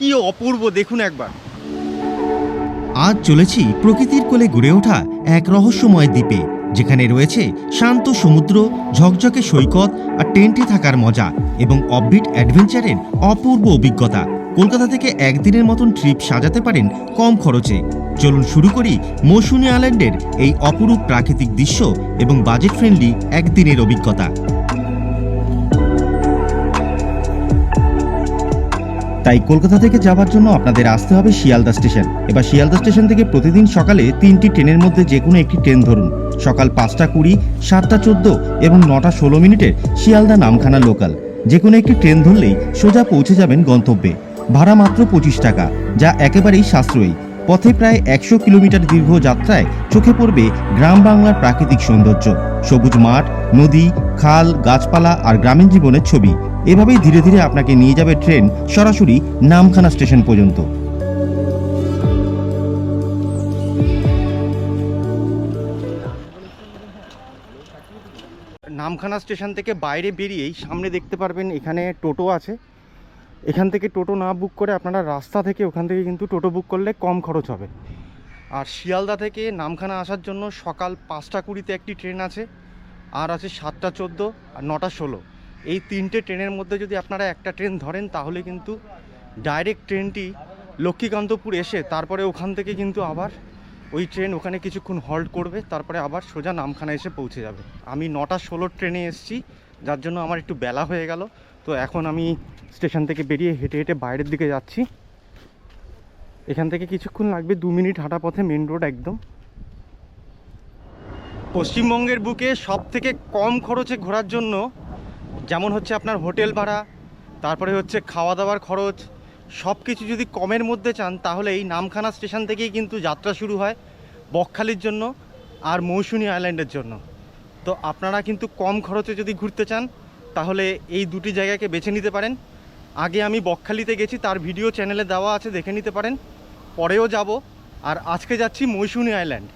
কি অপূর্ব, দেখুন একবার। আজ চলেছি প্রকৃতির কোলে গড়ে ওঠা এক রহস্যময় দ্বীপে, যেখানে রয়েছে শান্ত সমুদ্র, ঝকঝকে সৈকত আর টেন্টে থাকার মজা এবং অববিট অ্যাডভেঞ্চারের অপূর্ব অভিজ্ঞতা। কলকাতা থেকে একদিনের মতন ট্রিপ সাজাতে পারেন কম খরচে। চলুন শুরু করি মৌসুমী আইল্যান্ডের এই অপরূপ প্রাকৃতিক দৃশ্য এবং বাজেট ফ্রেন্ডলি একদিনের অভিজ্ঞতা। তাই কলকাতা থেকে যাওয়ার জন্য আপনাদের আসতে হবে শিয়ালদা স্টেশন। এবার শিয়ালদা স্টেশন থেকে প্রতিদিন সকালে তিনটি ট্রেনের মধ্যে যে কোনো একটি ট্রেন ধরুন। সকাল পাঁচটা কুড়ি, সাতটা চোদ্দ এবং নটা ষোলো মিনিটের শিয়ালদা নামখানা লোকাল। যে কোনো একটি ট্রেন ধরলেই সোজা পৌঁছে যাবেন গন্তব্যে। ভাড়া মাত্র পঁচিশ টাকা, যা একেবারেই সাশ্রয়ী। পথে প্রায় একশো কিলোমিটার দীর্ঘ যাত্রায় চোখে পড়বে গ্রাম বাংলার প্রাকৃতিক সৌন্দর্য। সবুজ মাঠ, নদী, খাল, গাছপালা আর গ্রামীণ জীবনের ছবি। এভাবেই ধীরে ধীরে আপনাকে নিয়ে যাবে ট্রেন সরাসরি নামখানা স্টেশন পর্যন্ত। নামখানা স্টেশন থেকে বাইরে বেরিয়েই সামনে দেখতে পারবেন এখানে টোটো আছে। এখান থেকে টোটো না বুক করে আপনারা রাস্তা থেকে ওখান থেকে কিন্তু টোটো বুক করলে কম খরচ হবে। আর শিয়ালদা থেকে নামখানা আসার জন্য সকাল পাঁচটা কুড়িতে একটি ট্রেন আছে, আর আছে সাতটা চোদ্দ, আর নটা ষোলো। এই তিনটে ট্রেনের মধ্যে যদি আপনারা একটা ট্রেন ধরেন, তাহলে কিন্তু ডাইরেক্ট ট্রেনটি লক্ষ্মীকান্তপুর এসে, তারপরে ওখান থেকে কিন্তু আবার ওই ট্রেন ওখানে কিছুক্ষণ হল্ট করবে, তারপরে আবার সোজা নামখানা এসে পৌঁছে যাবে। আমি নটা ষোলোর ট্রেনে এসেছি, যার জন্য আমার একটু বেলা হয়ে গেল। তো এখন আমি স্টেশন থেকে বেরিয়ে হেঁটে হেঁটে বাইরের দিকে যাচ্ছি। এখান থেকে কিছুক্ষণ লাগবে, দু মিনিট হাঁটা পথে মেন রোড একদম। পশ্চিমবঙ্গের বুকে সব থেকে কম খরচে ঘোরার জন্য যেমন হচ্ছে আপনার হোটেল ভাড়া, তারপরে হচ্ছে খাওয়া দাওয়ার খরচ সব কিছু যদি কমের মধ্যে চান, তাহলে এই নামখানা স্টেশন থেকেই কিন্তু যাত্রা শুরু হয় বকখালির জন্য আর মৌসুনি আইল্যান্ডের জন্য। তো আপনারা কিন্তু কম খরচে যদি ঘুরতে চান, তাহলে এই দুটি জায়গাকে বেছে নিতে পারেন। আগে আমি বকখালিতে গেছি, তার ভিডিও চ্যানেলে দেওয়া আছে, দেখে নিতে পারেন। পরেও যাব, আর আজকে যাচ্ছি মৌসুনি আইল্যান্ড।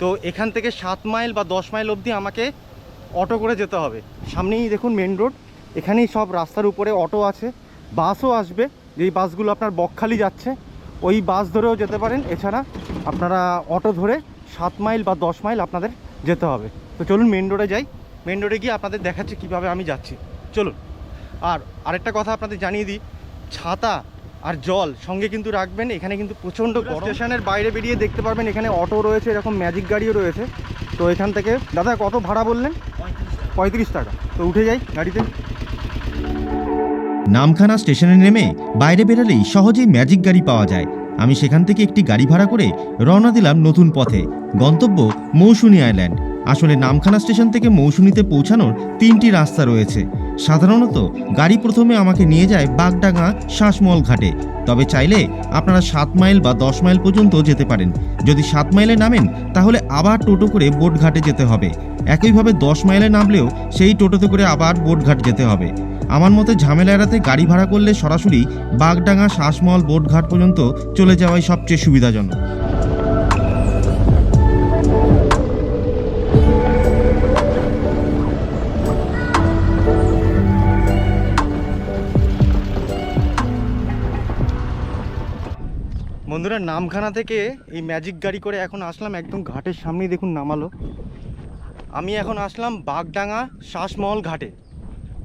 তো এখান থেকে সাত মাইল বা দশ মাইল অবধি আমাকে অটো করে যেতে হবে। সামনেই দেখুন মেন রোড এখানেই সব রাস্তার উপরে অটো আছে বাসও আসবে যেই বাসগুলো আপনার বকখালি যাচ্ছে ওই বাস ধরেও যেতে পারেন। এছাড়া আপনারা অটো ধরে সাত মাইল বা দশ মাইল আপনাদের যেতে হবে। তো চলুন মেন রোডে যাই। মেন রোডে গিয়ে আপনাদের দেখাচ্ছি কীভাবে আমি যাচ্ছি। চলুন। আর আরেকটা কথা আপনাদের জানিয়ে দিই ছাতা আর জল সঙ্গে কিন্তু রাখবেন। এখানে কিন্তু প্রচণ্ড স্টেশনের বাইরে বেরিয়ে দেখতে পারবেন এখানে অটো রয়েছে এরকম ম্যাজিক গাড়িও রয়েছে। তো এখান থেকে দাদা কত ভাড়া বললেন? পঁয়ত্রিশ টাকা। তো উঠে যাই গাড়িতে। নামখানা স্টেশনে নেমে বাইরে বেরোলেই সহজেই ম্যাজিক গাড়ি পাওয়া যায়। আমি সেখান থেকে একটি গাড়ি ভাড়া করে রওনা দিলাম নতুন পথে। গন্তব্য মৌসুনি আইল্যান্ড। আসলে নামখানা স্টেশন থেকে মৌসুনিতে পৌঁছানোর তিনটি রাস্তা রয়েছে। সাধারণত গাড়ি প্রথমে আমাকে নিয়ে যায় বাগডাঙ্গা শ্বাসমূল ঘাটে। তবে চাইলে আপনারা সাত মাইল বা দশ মাইল পর্যন্ত যেতে পারেন। যদি সাত মাইলে নামেন, তাহলে আবার টোটো করে বোটঘাটে যেতে হবে। একইভাবে দশ মাইলে নামলেও সেই টোটোতে করে আবার বোটঘাট যেতে হবে। আমার মতে ঝামেলা এড়াতে গাড়ি ভাড়া করলে সরাসরি বাগডাঙ্গা শ্বাসমূল বোটঘাট পর্যন্ত চলে যাওয়াই সবচেয়ে সুবিধাজনক। বন্ধুরা, নামখানা থেকে এই ম্যাজিক গাড়ি করে এখন আসলাম, একদম ঘাটের সামনেই দেখুন নামালো। আমি এখন আসলাম বাগডাঙ্গা শ্বাসমূল ঘাটে।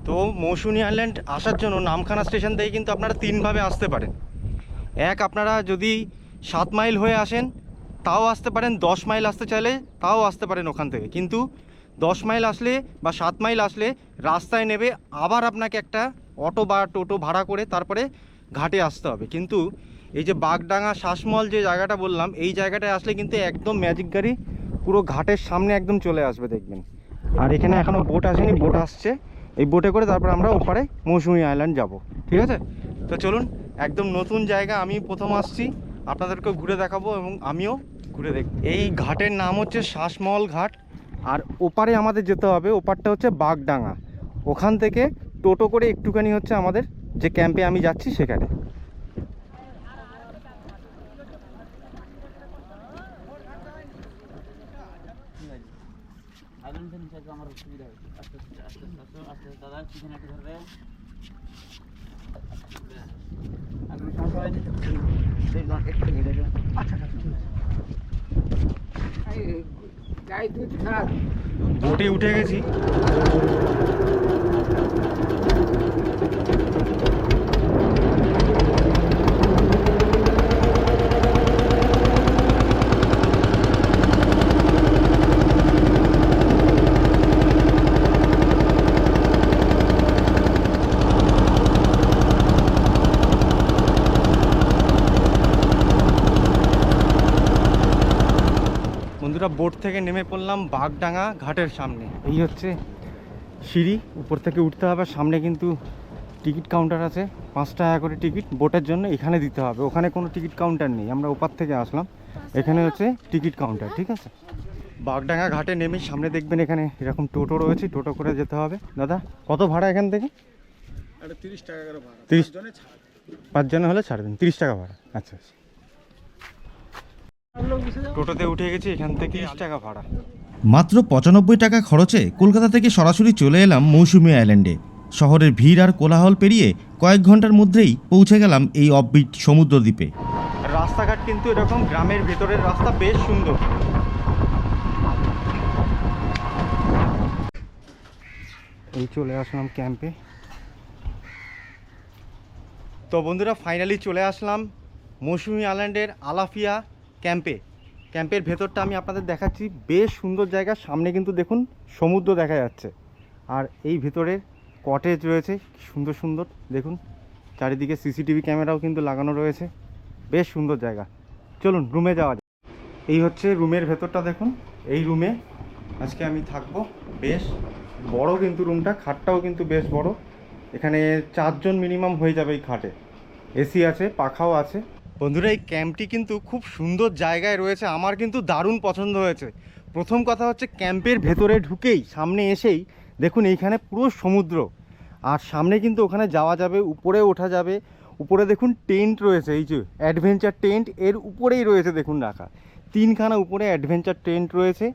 তো মৌসুনি আইল্যান্ড আসার জন্য নামখানা স্টেশন থেকে কিন্তু আপনারা তিনভাবে আসতে পারেন। এক, আপনারা যদি সাত মাইল হয়ে আসেন, তাও আসতে পারেন, দশ মাইল আসতে চাইলে তাও আসতে পারেন ওখান থেকে। কিন্তু দশ মাইল আসলে বা সাত মাইল আসলে রাস্তায় নেবে, আবার আপনাকে একটা অটো বা টোটো ভাড়া করে তারপরে ঘাটে আসতে হবে। কিন্তু এই যে বাগডাঙ্গা শ্বাসমূল যে জায়গাটা বললাম, এই জায়গাটায় আসলে কিন্তু একদম ম্যাজিক গাড়ি পুরো ঘাটের সামনে একদম চলে আসবে দেখবেন। আর এখানে এখনও বোট আসেনি বোট আসছে। এই বোটে করে তারপর আমরা ওপারে মৌসুমি আইল্যান্ড যাব, ঠিক আছে? তো চলুন, একদম নতুন জায়গা, আমি প্রথম আসছি, আপনাদেরকেও ঘুরে দেখাবো এবং আমিও ঘুরে দেখ এই ঘাটের নাম হচ্ছে শ্বাসমূল ঘাট, আর ওপারে আমাদের যেতে হবে, ওপারটা হচ্ছে বাগডাঙ্গা। ওখান থেকে টোটো করে একটুখানি হচ্ছে আমাদের যে ক্যাম্পে আমি যাচ্ছি সেখানে। আগুন থেকে আমার অসুবিধা হয়েছে। আস্তে আস্তে আস্তে আস্তে আস্তে আস্তে দাদা পিছনে একটু ধরবে। আগুন সমস্যা হয়নি? একটু। আচ্ছা আচ্ছা এই, গায়ে দুধ খাক বোটে উঠে গেছি। বন্ধুরা বোট থেকে নেমে পড়লাম বাগডাঙ্গা ঘাটের সামনে। এই হচ্ছে সিঁড়ি উপর থেকে উঠতে হবে। সামনে কিন্তু টিকিট কাউন্টার আছে পাঁচ টাকা করে টিকিট। বোটের জন্য এখানে দিতে হবে। ওখানে কোনো টিকিট কাউন্টার নেই। আমরা ওপার থেকে আসলাম। এখানে হচ্ছে টিকিট কাউন্টার ঠিক আছে? বাগডাঙ্গা ঘাটে নেমে সামনে দেখবেন এখানে এরকম টোটো রয়েছে। টোটো করে যেতে হবে। দাদা কত ভাড়া এখান থেকে? তিরিশ টাকা করে ভাড়া। তিরিশ পাঁচজনে হলে ছাড়বেন। তিরিশ টাকা ভাড়া। আচ্ছা আচ্ছা। টোটোতে উঠে গেছি এখান থেকে তিরিশ টাকা ভাড়া। মাত্র পঁচানব্বই টাকা খরচে কলকাতা থেকে সরাসরি চলে এলাম মৌসুমী আইল্যান্ডে। শহরের ভিড় আর কোলাহল পেরিয়ে কয়েক ঘণ্টার মধ্যেই পৌঁছে গেলাম এই অববিট সমুদ্র দ্বীপে রাস্তাঘাট কিন্তু এরকম গ্রামের ভেতরের রাস্তা বেশ সুন্দর। এই চলে আসলাম ক্যাম্পে তো বন্ধুরা ফাইনালি চলে আসলাম মৌসুমি আইল্যান্ডের আলাফিয়া ক্যাম্পে। ক্যাম্পের ভেতরটা আমি আপনাদের দেখাচ্ছি। বেশ সুন্দর জায়গা। সামনে কিন্তু দেখুন সমুদ্র দেখা যাচ্ছে। আর এই ভেতরে কটেজ রয়েছে। সুন্দর সুন্দর। দেখুন, চারিদিকে সিসিটিভি ক্যামেরাও কিন্তু লাগানো রয়েছে। বেশ সুন্দর জায়গা। চলুন রুমে যাওয়া যাক। এই হচ্ছে রুমের ভেতরটা দেখুন। এই রুমে আজকে আমি থাকব। বেশ বড় কিন্তু রুমটা খাটটাও কিন্তু বেশ বড়। এখানে চারজন মিনিমাম হয়ে যাবে এই খাটে। এসি আছে, পাখাও আছে। বন্ধুরা, এই ক্যাম্পটি কিন্তু খুব সুন্দর জায়গায় রয়েছে। আমার কিন্তু দারুণ পছন্দ হয়েছে। প্রথম কথা হচ্ছে, ক্যাম্পের ভেতরে ঢুকেই, সামনে এসেই দেখুন এইখানে পুরো সমুদ্র। আর সামনে কিন্তু ওখানে যাওয়া যাবে, উপরে ওঠা যাবে। উপরে দেখুন টেন্ট রয়েছে, এই যে অ্যাডভেঞ্চার টেন্ট, এর উপরেই রয়েছে দেখুন রাখা। তিনখানা উপরে অ্যাডভেঞ্চার টেন্ট রয়েছে।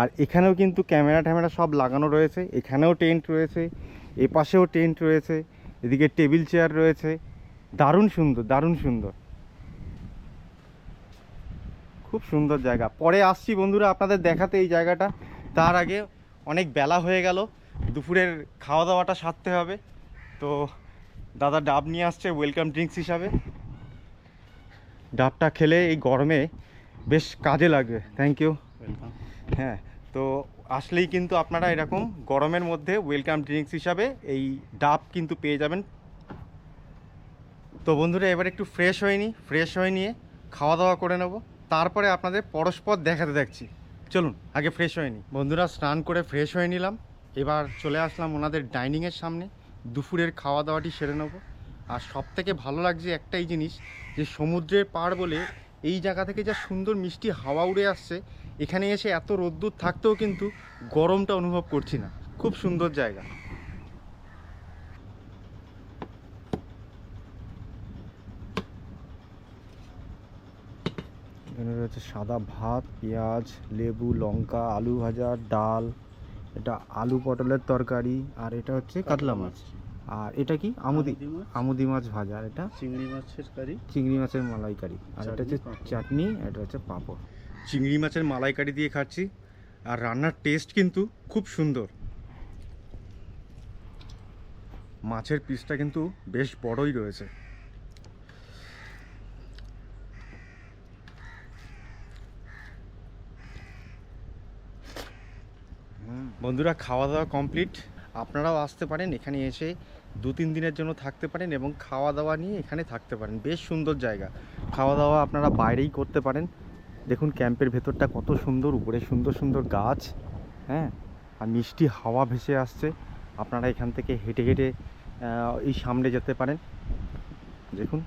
আর এখানেও কিন্তু ক্যামেরা ট্যামেরা সব লাগানো রয়েছে। এখানেও টেন্ট রয়েছে এ পাশেও টেন্ট রয়েছে, এদিকে টেবিল চেয়ার রয়েছে। দারুণ সুন্দর দারুণ সুন্দর। খুব সুন্দর জায়গা। পরে আসছি বন্ধুরা আপনাদের দেখাতে এই জায়গাটা। তার আগে অনেক বেলা হয়ে গেল দুপুরের খাওয়া দাওয়াটা সারতে হবে। তো দাদা ডাব নিয়ে আসছে ওয়েলকাম ড্রিঙ্কস হিসাবে। ডাবটা খেলে এই গরমে বেশ কাজে লাগবে। থ্যাংক ইউ ওয়েলকাম হ্যাঁ তো আসলেই কিন্তু আপনারা এরকম গরমের মধ্যে ওয়েলকাম ড্রিঙ্কস হিসাবে এই ডাব কিন্তু পেয়ে যাবেন। তো বন্ধুরা এবার একটু ফ্রেশ হয়ে নিই ফ্রেশ হয়ে নিয়ে খাওয়া দাওয়া করে নেব। তারপরে আপনাদের পরস্পর দেখাতে দেখছি। চলুন, আগে ফ্রেশ হয়ে বন্ধুরা, স্নান করে ফ্রেশ হয়ে নিলাম। এবার চলে আসলাম ওনাদের ডাইনিংয়ের সামনে। দুপুরের খাওয়া দাওয়াটি সেরে নেব। আর সব থেকে ভালো লাগছে একটাই জিনিস, যে সমুদ্রের পাড় বলে এই জায়গা থেকে যা সুন্দর মিষ্টি হাওয়া উড়ে আসছে, এখানে এসে এত রোদ্দুর থাকতেও কিন্তু গরমটা অনুভব করছি না। খুব সুন্দর জায়গা। এখানে রয়েছে সাদা ভাত পেঁয়াজ লেবু লঙ্কা আলু ভাজা ডাল এটা আলু পটলের তরকারি আর এটা হচ্ছে কাতলা মাছ। আর এটা কি? আমুদি আমুদি মাছ। ভাজা আর এটা চিংড়ি মাছের কারি। চিংড়ি মাছের মালাইকারি। আর এটা হচ্ছে চাটনি, এটা হচ্ছে পাঁপড়। চিংড়ি মাছের মালাইকারি দিয়ে খাচ্ছি আর রান্নার টেস্ট কিন্তু খুব সুন্দর। মাছের পিসটা কিন্তু বেশ বড়ই রয়েছে। বন্ধুরা খাওয়া দাওয়া কমপ্লিট। আপনারাও আসতে পারেন এখানে এসে দু তিন দিনের জন্য থাকতে পারেন এবং খাওয়া দাওয়া নিয়ে এখানে থাকতে পারেন। বেশ সুন্দর জায়গা। খাওয়া দাওয়া আপনারা বাইরেই করতে পারেন। দেখুন ক্যাম্পের ভেতরটা কত সুন্দর, উপরে সুন্দর সুন্দর গাছ হ্যাঁ? আর মিষ্টি হাওয়া ভেসে আসছে। আপনারা এখান থেকে হেঁটে হেঁটে এই সামনে যেতে পারেন। দেখুন,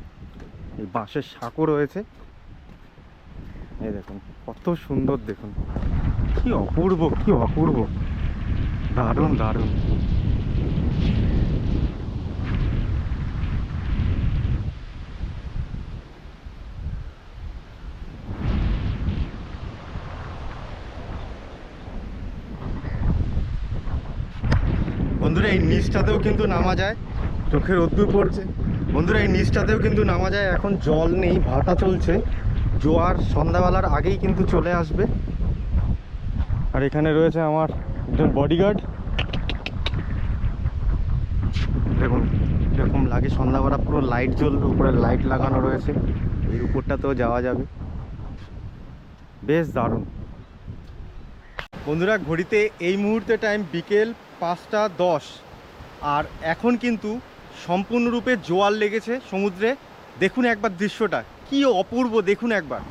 এই বাঁশের সাঁকো রয়েছে। এই দেখুন, কত সুন্দর দেখুন। কি অপূর্ব কি অপূর্ব। দারুণ দারুণ। বন্ধুরা, এই নিচটাতেও কিন্তু নামা যায়। চোখের রোদ্দুর পড়ছে। বন্ধুরা, এই নিচটাতেও কিন্তু নামা যায়। এখন জল নেই, ভাটা চলছে। জোয়ার সন্ধ্যাবেলার আগেই কিন্তু চলে আসবে। আর এখানে রয়েছে আমার একজন বডিগার্ড দেখুন এরকম লাগে সন্ধ্যাবেলা পুরো লাইট জ্বলবে, উপরে লাইট লাগানো রয়েছে। এর উপরটাতেও যাওয়া যাবে। বেশ দারুণ। বন্ধুরা, ঘড়িতে এই মুহূর্তে টাইম বিকেল পাঁচটা দশ। আর এখন কিন্তু সম্পূর্ণরূপে জোয়ার লেগেছে সমুদ্রে। দেখুন একবার দৃশ্যটা। কি অপূর্ব, দেখুন একবার।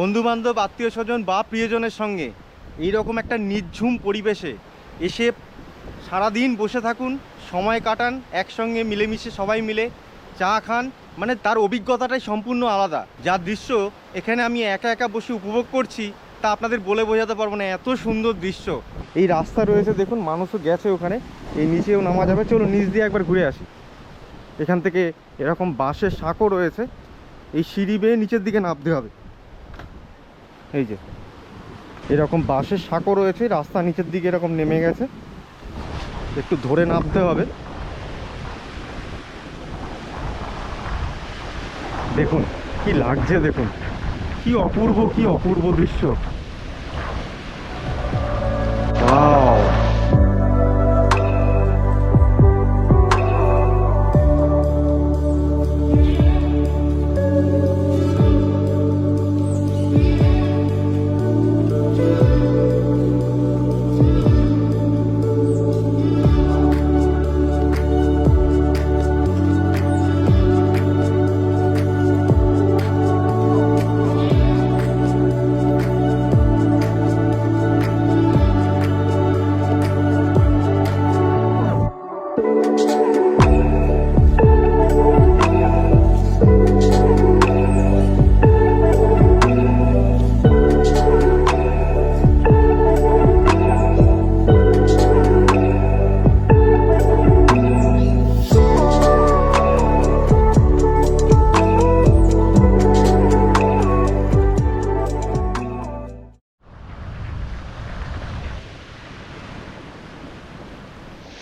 বন্ধু বান্ধব আত্মীয় স্বজন বা প্রিয়জনের সঙ্গে এই রকম একটা নির্ঝুম পরিবেশে এসে সারাদিন বসে থাকুন, সময় কাটান, একসঙ্গে মিলেমিশে সবাই মিলে চা খান। মানে তার অভিজ্ঞতাটাই সম্পূর্ণ আলাদা। যার দৃশ্য এখানে আমি একা একা বসে উপভোগ করছি, তা আপনাদের বলে বোঝাতে পারব না। এত সুন্দর দৃশ্য। এই রাস্তা রয়েছে, দেখুন, মানুষও গেছে ওখানে। এই নিচেও নামা যাবে। চলো নিচ দিয়ে একবার ঘুরে আসি। এখান থেকে এরকম বাঁশের সাঁকো রয়েছে। এই সিঁড়ি বেয়ে নিচের দিকে নামতে হবে। এই যে। এরকম বাঁশের সাঁকো রয়েছে, রাস্তা নিচের দিকে এরকম নেমে গেছে। একটু ধরে নামতে হবে। দেখুন, কি লাগছে দেখুন। কি অপূর্ব কি অপূর্ব দৃশ্য।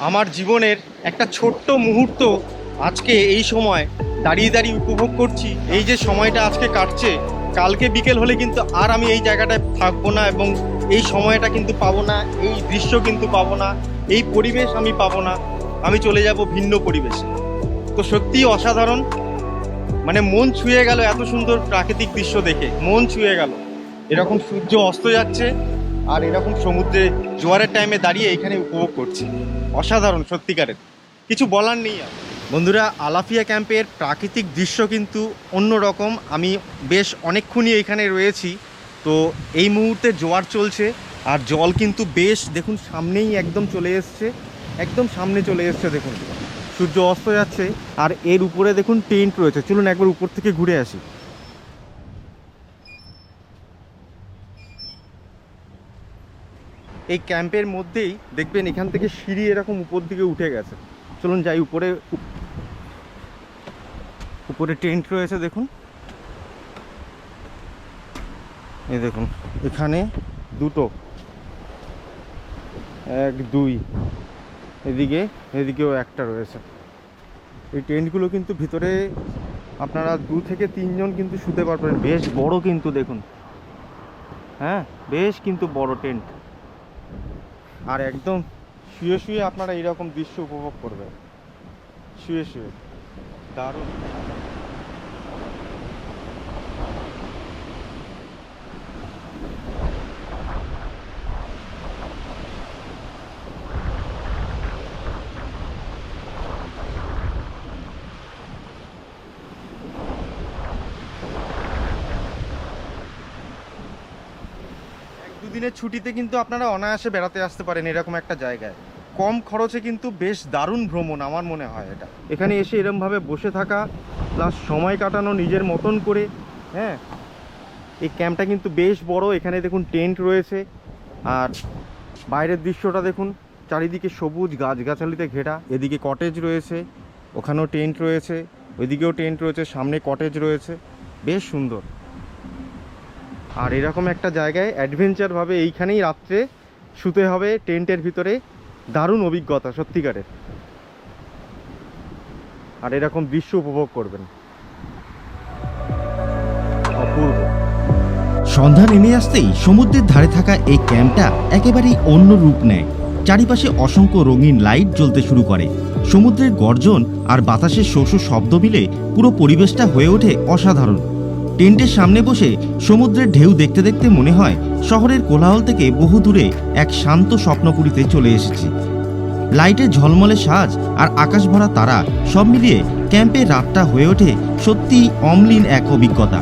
আমার জীবনের একটা ছোট্ট মুহূর্ত আজকে এই সময় দাঁড়িয়ে দাঁড়িয়ে উপভোগ করছি। এই যে সময়টা আজকে কাটছে, কালকে বিকেল হলে কিন্তু আর আমি এই জায়গাটায় থাকব না এবং এই সময়টা কিন্তু পাবো না, এই দৃশ্য কিন্তু পাবো না, এই পরিবেশ আমি পাবো না, আমি চলে যাব ভিন্ন পরিবেশে। তো সত্যিই অসাধারণ। মানে মন ছুঁয়ে গেল এত সুন্দর প্রাকৃতিক দৃশ্য দেখে, মন ছুঁয়ে গেল। এরকম সূর্য অস্ত যাচ্ছে আর এরকম সমুদ্রে জোয়ারের টাইমে দাঁড়িয়ে এখানে উপভোগ করছি। অসাধারণ, সত্যিকারের। কিছু বলার নেই আর। বন্ধুরা, আলাফিয়া ক্যাম্পের প্রাকৃতিক দৃশ্য কিন্তু অন্য রকম। আমি বেশ অনেকক্ষণই এখানে রয়েছি। তো এই মুহূর্তে জোয়ার চলছে আর জল কিন্তু বেশ, দেখুন, সামনেই একদম চলে এসছে। একদম সামনে চলে এসছে, দেখুন। সূর্য অস্ত যাচ্ছে আর এর উপরে, দেখুন, টেন্ট রয়েছে। চলুন একবার উপর থেকে ঘুরে আসি। এই ক্যাম্পের মধ্যেই দেখবেন এখান থেকে সিঁড়ি এরকম উপর দিকে উঠে গেছে। চলুন যাই উপরে উপ- উপরে টেন্ট রয়েছে দেখুন। এই দেখুন, এখানে দুটো, এক, দুই, এদিকে, এদিকেও একটা রয়েছে। এই টেন্টগুলো কিন্তু ভিতরে আপনারা দু থেকে তিনজন কিন্তু শুতে পারবেন। বেশ বড় কিন্তু দেখুন। হ্যাঁ বেশ কিন্তু বড় টেন্ট। আর একদম শুয়ে শুয়ে আপনারা এইরকম দৃশ্য উপভোগ করবেন। শুয়ে শুয়ে। দারুণ। এক দুদিনের ছুটিতে কিন্তু আপনারা অনায়াসে বেড়াতে আসতে পারেন এরকম একটা জায়গায়। কম খরচে কিন্তু বেশ দারুণ ভ্রমণ আমার মনে হয় এটা। এখানে এসে এরমভাবে বসে থাকা প্লাস সময় কাটানো নিজের মতন করে হ্যাঁ? এই ক্যাম্পটা কিন্তু বেশ বড়, এখানে দেখুন টেন্ট রয়েছে। আর বাইরের দৃশ্যটা দেখুন, চারিদিকে সবুজ গাছগাছালিতে ঘেরা, এদিকে কটেজ রয়েছে, ওখানেও টেন্ট রয়েছে, ওইদিকেও টেন্ট রয়েছে, সামনে কটেজ রয়েছে, বেশ সুন্দর। আর এরকম একটা জায়গায় অ্যাডভেঞ্চারভাবে এইখানেই রাত্রে শুতে হবে, টেন্টের ভিতরে। দারুণ অভিজ্ঞতা, সত্যিকারের। আর এরকম দৃশ্য উপভোগ করবেন। সন্ধ্যা নেমে আসতেই সমুদ্রের ধারে থাকা এই ক্যাম্পটা একেবারেই অন্য রূপ নেয়। চারিপাশে অসংখ্য রঙিন লাইট জ্বলতে শুরু করে। সমুদ্রের গর্জন আর বাতাসের শো শো শব্দ মিলে পুরো পরিবেশটা হয়ে ওঠে অসাধারণ। টেন্টের সামনে বসে সমুদ্রের ঢেউ দেখতে দেখতে মনে হয় শহরের কোলাহল থেকে বহু দূরে এক শান্ত স্বপ্নপুরীতে চলে এসেছি। লাইটের ঝলমলে সাজ আর আকাশ ভরা তারা সব মিলিয়ে ক্যাম্পে রাতটা হয়ে ওঠে সত্যিই অমলিন এক অভিজ্ঞতা।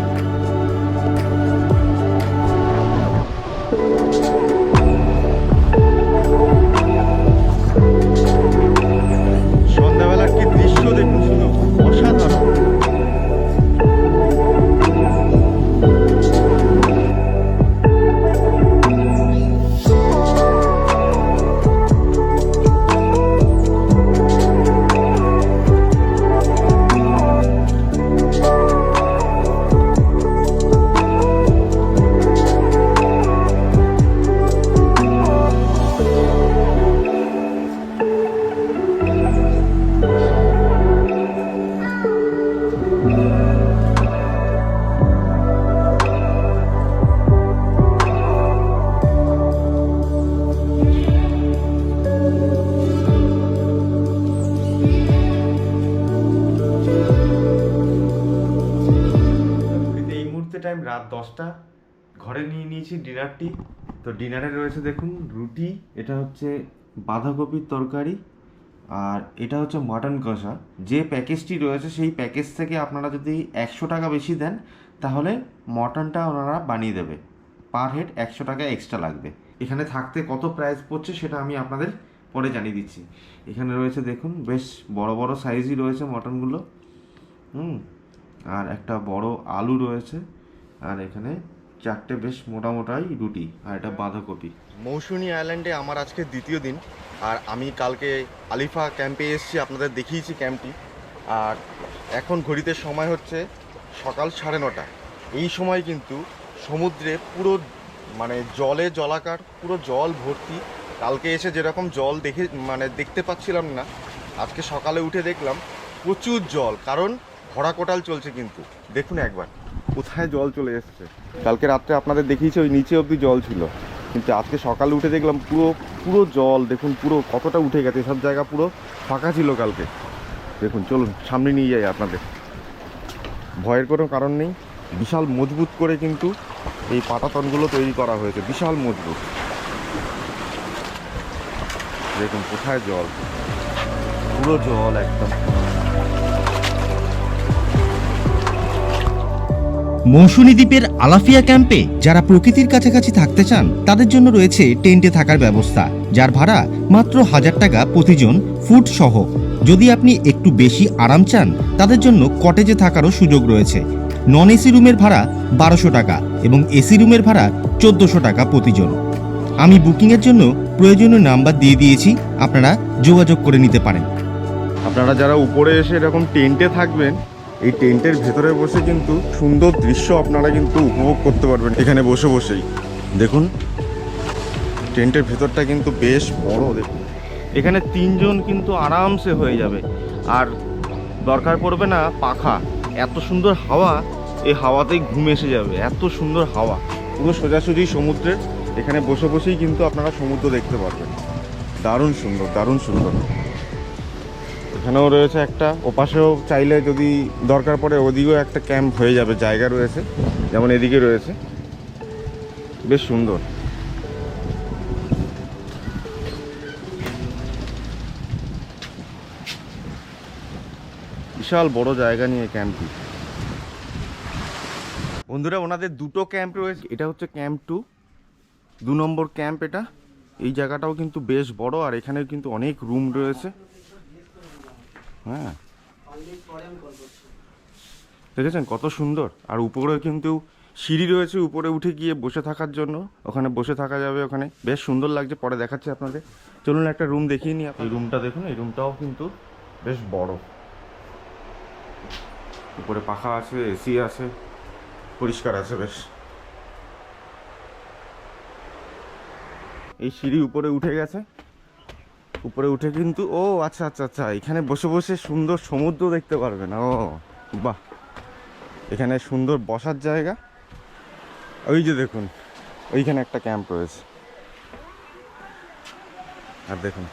টাইম রাত দশটা, ঘরে নিয়ে নিয়েছি ডিনারটি তো ডিনারে রয়েছে দেখুন রুটি, এটা হচ্ছে বাঁধাকপির তরকারি, আর এটা হচ্ছে মাটন কষা। যে প্যাকেজটি রয়েছে সেই প্যাকেজ থেকে আপনারা যদি একশো টাকা বেশি দেন, তাহলে মটনটা ওনারা বানিয়ে দেবে। পার হেড একশো টাকা এক্সট্রা লাগবে। এখানে থাকতে কত প্রাইস পড়ছে সেটা আমি আপনাদের পরে জানিয়ে দিচ্ছি। এখানে রয়েছে দেখুন, বেশ বড় বড় সাইজই রয়েছে মটনগুলো। হুম, আর একটা বড় আলু রয়েছে। আর এখানে চারটে বেশ মোটা মোটাই রুটি, আর এটা বাঁধাকপি। মৌসুমী আইল্যান্ডে আমার আজকে দ্বিতীয় দিন, আর আমি কালকে আলিফা ক্যাম্পে এসেছি, আপনাদের দেখিয়েছি ক্যাম্পটি। আর এখন ঘড়িতে সময় হচ্ছে সকাল সাড়ে নটা। এই সময় কিন্তু সমুদ্রে পুরো মানে জলে জলাকার, পুরো জল ভর্তি। কালকে এসে যেরকম জল দেখে মানে দেখতে পাচ্ছিলাম না, আজকে সকালে উঠে দেখলাম প্রচুর জল, কারণ ভরা কোটাল চলছে কিন্তু। দেখুন একবার। কোথায় জল চলে এসছে? কালকে রাত্রে আপনাদের দেখিয়েছি, ওই নিচে অবধি জল ছিল। কিন্তু আজকে সকালে উঠে দেখলাম পুরো পুরো জল, দেখুন পুরো কতটা উঠে গেছে, সব জায়গা পুরো ফাঁকা ছিল কালকে। দেখুন, চলুন, সামনে নিয়ে যাই আপনাদের। ভয়ের কোনো কারণ নেই। বিশাল মজবুত করে কিন্তু এই পাটাতনগুলো তৈরি করা হয়েছে। বিশাল মজবুত। দেখুন, কোথায় জল? পুরো জল একদম। মৌসুনী দ্বীপের আলাফিয়া ক্যাম্পে যারা প্রকৃতির কাছাকাছি থাকতে চান, তাদের জন্য রয়েছে টেন্টে থাকার ব্যবস্থা, যার ভাড়া মাত্র হাজার টাকা প্রতিজন ফুড সহ। যদি আপনি একটু বেশি আরাম চান, তাদের জন্য কটেজে থাকারও সুযোগ রয়েছে। নন এসি রুমের ভাড়া বারোশো টাকা এবং এসি রুমের ভাড়া চোদ্দোশো টাকা প্রতিজন। আমি বুকিংয়ের জন্য প্রয়োজনীয় নাম্বার দিয়ে দিয়েছি, আপনারা যোগাযোগ করে নিতে পারেন। আপনারা যারা উপরে এসে এরকম টেন্টে থাকবেন এই টেন্টের ভেতরে বসে কিন্তু সুন্দর দৃশ্য আপনারা কিন্তু উপভোগ করতে পারবেন এখানে বসে বসেই। দেখুন টেন্টের ভেতরটা কিন্তু বেশ বড় দেখুন। এখানে তিনজন কিন্তু আরামসে হয়ে যাবে। আর দরকার পড়বে না পাখা। এত সুন্দর হাওয়া এই হাওয়াতেই ঘুম এসে যাবে। এত সুন্দর হাওয়া। পুরো সোজাসুজি সমুদ্রের এখানে বসে বসেই কিন্তু আপনারা সমুদ্র দেখতে পারবেন। দারুণ সুন্দর দারুণ সুন্দর। এখানেও রয়েছে একটা। ওপাশেও চাইলে যদি দরকার পড়ে ওদিকেও একটা ক্যাম্প হয়ে যাবে, জায়গা রয়েছে। যেমন এদিকে রয়েছে। বেশ সুন্দর। বিশাল বড় জায়গা নিয়ে ক্যাম্পটি। বন্ধুরা, ওনাদের দুটো ক্যাম্প রয়েছে। এটা হচ্ছে ক্যাম্প টু। দু নম্বর ক্যাম্প এটা। এই জায়গাটাও কিন্তু বেশ বড় আর এখানে কিন্তু অনেক রুম রয়েছে। হ্যাঁ। দেখেছেন কত সুন্দর? আর উপরে কিন্তু সিঁড়ি রয়েছে উপরে উঠে গিয়ে বসে থাকার জন্য। ওখানে বসে থাকা যাবে ওখানে। বেশ সুন্দর লাগছে পরে দেখাচ্ছি আপনাদের। চলুন একটা রুম দেখিয়ে নিই এই রুমটা দেখুন এই রুমটাও কিন্তু বেশ বড়। উপরে পাখা আছে এসি আছে পরিষ্কার আছে বেশ। এই সিঁড়ি উপরে উঠে গেছে। উপরে উঠে কিন্তু, ও আচ্ছা আচ্ছা আচ্ছা এখানে বসে বসে সুন্দর সমুদ্র দেখতে পারবেন। ও, বাহ। এখানে সুন্দর বসার জায়গা। ওই যে দেখুন, ওইখানে একটা ক্যাম্প রয়েছে। আর দেখুন,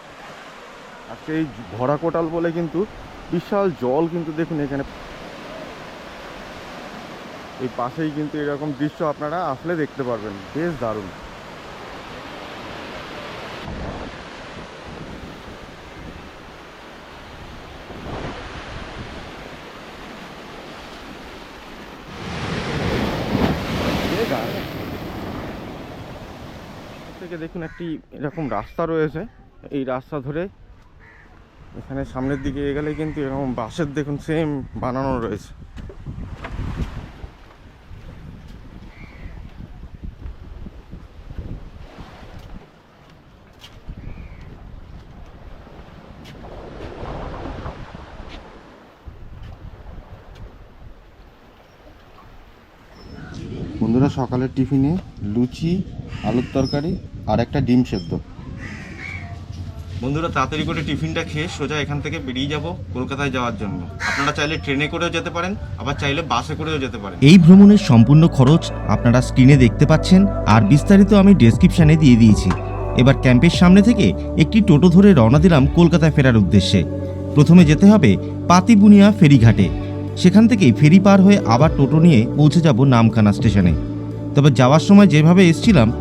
আজকে এই ভরা কোটাল বলে কিন্তু বিশাল জল কিন্তু দেখুন এখানে। এই পাশেই কিন্তু এরকম দৃশ্য আপনারা আসলে দেখতে পারবেন। বেশ দারুণ থেকে দেখুন একটি এরকম রাস্তা রয়েছে। এই রাস্তা ধরে এখানে সামনের দিকে এগেলে কিন্তু এরকম বাসের দেখুন সেম বানানো রয়েছে। সকালের টিফিনে লুচি আলুর তরকারি আর একটা ডিম সেদ্ধ। বন্ধুরা তাড়াতাড়ি করে টিফিনটা খেয়ে সোজা এখান থেকে বেরিয়ে যাব কলকাতায় যাওয়ার জন্য। আপনারা চাইলে ট্রেনে করেও যেতে পারেন আবার চাইলে বাসে করেও যেতে পারেন। এই ভ্রমণের সম্পূর্ণ খরচ আপনারা স্ক্রিনে দেখতে পাচ্ছেন আর বিস্তারিত আমি ডেসক্রিপশানে দিয়ে দিয়েছি। এবার ক্যাম্পের সামনে থেকে একটি টোটো ধরে রওনা দিলাম কলকাতায় ফেরার উদ্দেশ্যে। প্রথমে যেতে হবে পাতিবুনিয়া ফেরিঘাটে। সেখান থেকেই ফেরি পার হয়ে আবার টোটো নিয়ে পৌঁছে যাব নামখানা স্টেশনে। তবে যাওয়ার সময় যেভাবে এসছিলাম,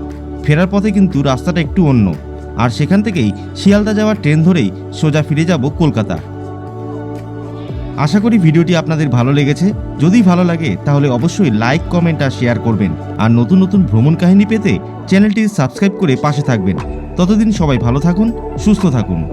ফেরার পথে কিন্তু রাস্তাটা একটু অন্য। আর সেখান থেকেই শিয়ালদা যাওয়ার ট্রেন ধরেই সোজা ফিরে যাব কলকাতা। আশা করি ভিডিওটি আপনাদের ভালো লেগেছে। যদি ভালো লাগে, তাহলে অবশ্যই লাইক, কমেন্ট আর শেয়ার করবেন। আর নতুন নতুন ভ্রমণ কাহিনী পেতে চ্যানেলটি সাবস্ক্রাইব করে পাশে থাকবেন। ততদিন সবাই ভালো থাকুন, সুস্থ থাকুন।